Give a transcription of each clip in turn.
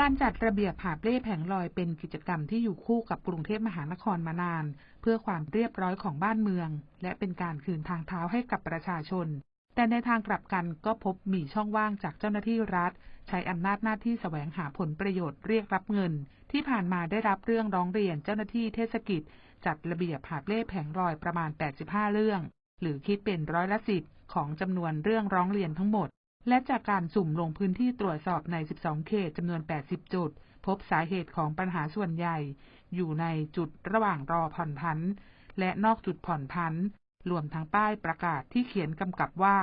การจัดระเบียบหาบเล่แผงลอยเป็นกิจกรรมที่อยู่คู่กับกรุงเทพมหานครมานาน เพื่อความเรียบร้อยของบ้านเมือง และเป็นการคืนทางเท้าให้กับประชาชน แต่ในทางกลับกันก็พบมีช่องว่างจากเจ้าหน้าที่รัฐ ใช้อำนาจหน้าที่แสวงหาผลประโยชน์เรียกรับเงิน ที่ผ่านมาได้รับเรื่องร้องเรียนเจ้าหน้าที่เทศกิจ จัดระเบียบหาบเล่แผงลอยประมาณ 85 เรื่อง หรือคิดเป็นร้อยละสิบของจำนวนเรื่องร้องเรียนทั้งหมด และจากการสุ่มลงพื้นที่ตรวจสอบใน 12 เขตจำนวน 80 จุด พบสาเหตุของปัญหาส่วนใหญ่ อยู่ในจุดระหว่างรอผ่อนพันและนอกจุดผ่อนพันรวมทั้งป้ายประกาศที่เขียนกำกับว่า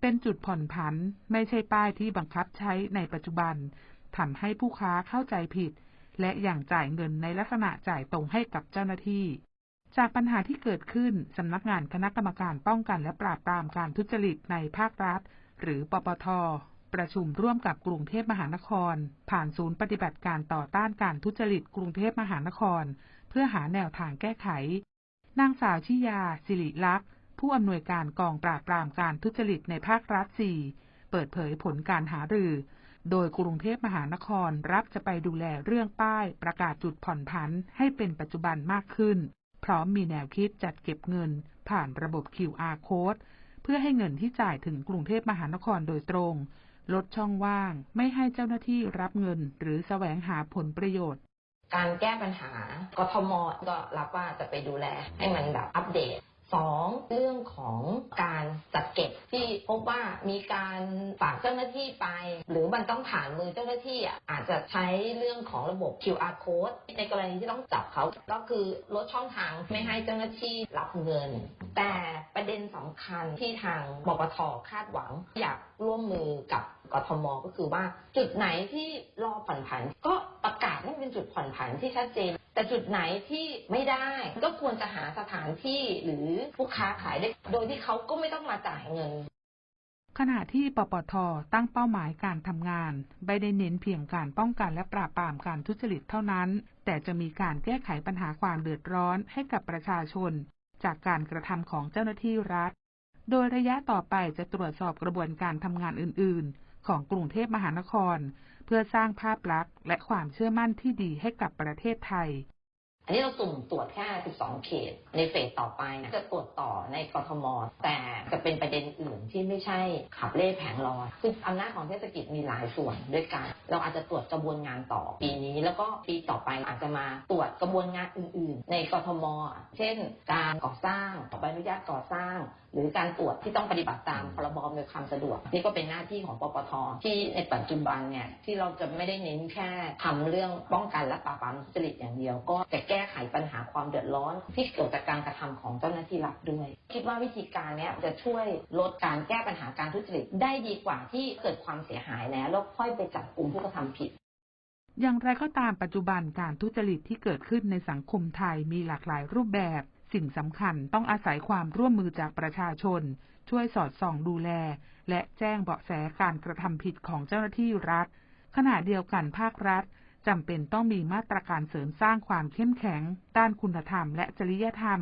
เป็นจุดผ่อนผันไม่ใช่ป้ายที่บังคับใช้ในปัจจุบันทำให้ผู้ค้าเข้าใจผิด และอย่างจ่ายเงินในลักษณะจ่ายตรงให้กับเจ้าหน้าที่ จากปัญหาที่เกิดขึ้นสำนักงานคณะกรรมการป้องกันและปราบปรามการทุจริตในภาครัฐ หรือปปท ประชุมร่วมกับกรุงเทพมหานคร ผ่านศูนย์ปฏิบัติการต่อต้านการทุจริตกรุงเทพมหานคร เพื่อหาแนวทางแก้ไข นางสาวชิยา สิริลักษ์ ผู้อำนวยการกองปราบปรามการทุจริตในภาครัฐ 4 เปิดเผยผลการหารือ โดยกรุงเทพมหานครรับจะไปดูแลเรื่องป้าย ประกาศจุดผ่อนผันให้เป็นปัจจุบันมากขึ้น พร้อมมีแนวคิดจัดเก็บเงิน ผ่านระบบ QR code เพื่อให้เงินที่จ่ายถึงกรุงเทพมหานครโดยตรง ลดช่องว่าง ไม่ให้เจ้าหน้าที่รับเงินหรือแสวงหาผลประโยชน์ การแก้ปัญหากทมก็รับว่าจะไปดูแลให้มันแบบอัปเดต สองเรื่องของการจัดเก็บที่พบว่ามีการฝากเจ้าหน้าที่ไป หรือมันต้องผ่านมือเจ้าหน้าที่อาจจะใช้เรื่องของระบบ QR code ในกรณีที่ต้องจับเขาก็คือลดช่องทางไม่ให้เจ้าหน้าที่รับเงิน แต่ประเด็นสำคัญที่ทางบปทคาดหวัง อยากร่วมมือกับกทมก็คือว่าจุดไหนที่รอผ่อนผัน ก็ประกาศให้เป็นจุดผ่อนผันที่ชัดเจน แต่จุดไหนที่ไม่ได้ก็ควรจะหาสถานที่หรือผู้ค้าขายได้ โดยที่เขาก็ไม่ต้องมาจ่ายเงิน ขณะที่ปปทตั้งเป้าหมายการทำงานไม่ได้เน้นเพียงการป้องกันและปราบปรามการทุจริตเท่านั้น แต่จะมีการแก้ไขปัญหาความเดือดร้อนให้กับประชาชน จากการกระทำของเจ้าหน้าที่รัฐ โดยระยะต่อไปจะตรวจสอบกระบวนการทำงานอื่น ๆ ของกรุงเทพมหานคร เพื่อสร้างภาพลักษณ์และความเชื่อมั่นที่ดีให้กับประเทศไทย อันนี้เราสุ่มตรวจแค่ 12 เขต ในเฟสต่อไปนะจะตรวจต่อในกทม แต่จะเป็นประเด็นอื่นที่ไม่ใช่ขับเล่แผงลอยคืออำนาจของเทศกิจมีหลายส่วนด้วยกัน เราอาจจะตรวจกระบวนงานต่อปีนี้ แล้วก็ปีต่อไปอาจจะมาตรวจกระบวนงานอื่น ๆ ในกทม เช่น การก่อสร้างใบอนุญาตก่อสร้าง หรือการตรวจที่ต้องปฏิบัติตามพรบอำนวยความสะดวก นี่ก็เป็นหน้าที่ของปปทที่ในปัจจุบันเนี่ยที่เราจะไม่ได้เน้นแค่ทำเรื่องป้องกันและปราบปรามทุจริตอย่างเดียว ก็จะแก้ไขปัญหาความเดือดร้อนที่เกิดจากการกระทำของเจ้าหน้าที่รัฐด้วย คิดว่าวิธีการเนี้ยจะช่วยลดการแก้ปัญหาการทุจริตได้ดีกว่าที่เกิดความเสียหายแล้วแล้วค่อยไปจับกลุ่มผู้กระทำผิดอย่างไรก็ตามปัจจุบันการทุจริตที่เกิดขึ้นในสังคมไทยมีหลากหลายรูปแบบ สิ่งสำคัญต้องอาศัยความร่วมมือจากประชาชน ช่วยสอดส่องดูแล และแจ้งเบาะแสการกระทำผิดของเจ้าหน้าที่รัฐ ขณะเดียวกันภาครัฐจำเป็นต้องมีมาตรการเสริมสร้างความเข้มแข็ง ด้านคุณธรรมและจริยธรรม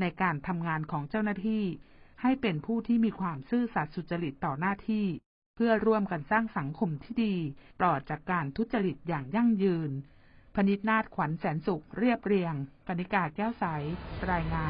ในการทำงานของเจ้าหน้าที่ ให้เป็นผู้ที่มีความซื่อสัตย์สุจริตต่อหน้าที่ เพื่อร่วมกันสร้างสังคมที่ดีปลอดจากการทุจริตอย่างยั่งยืน พนิษนาถขวัญแสนสุขเรียบเรียงกนิกาแก้วใสรายงาน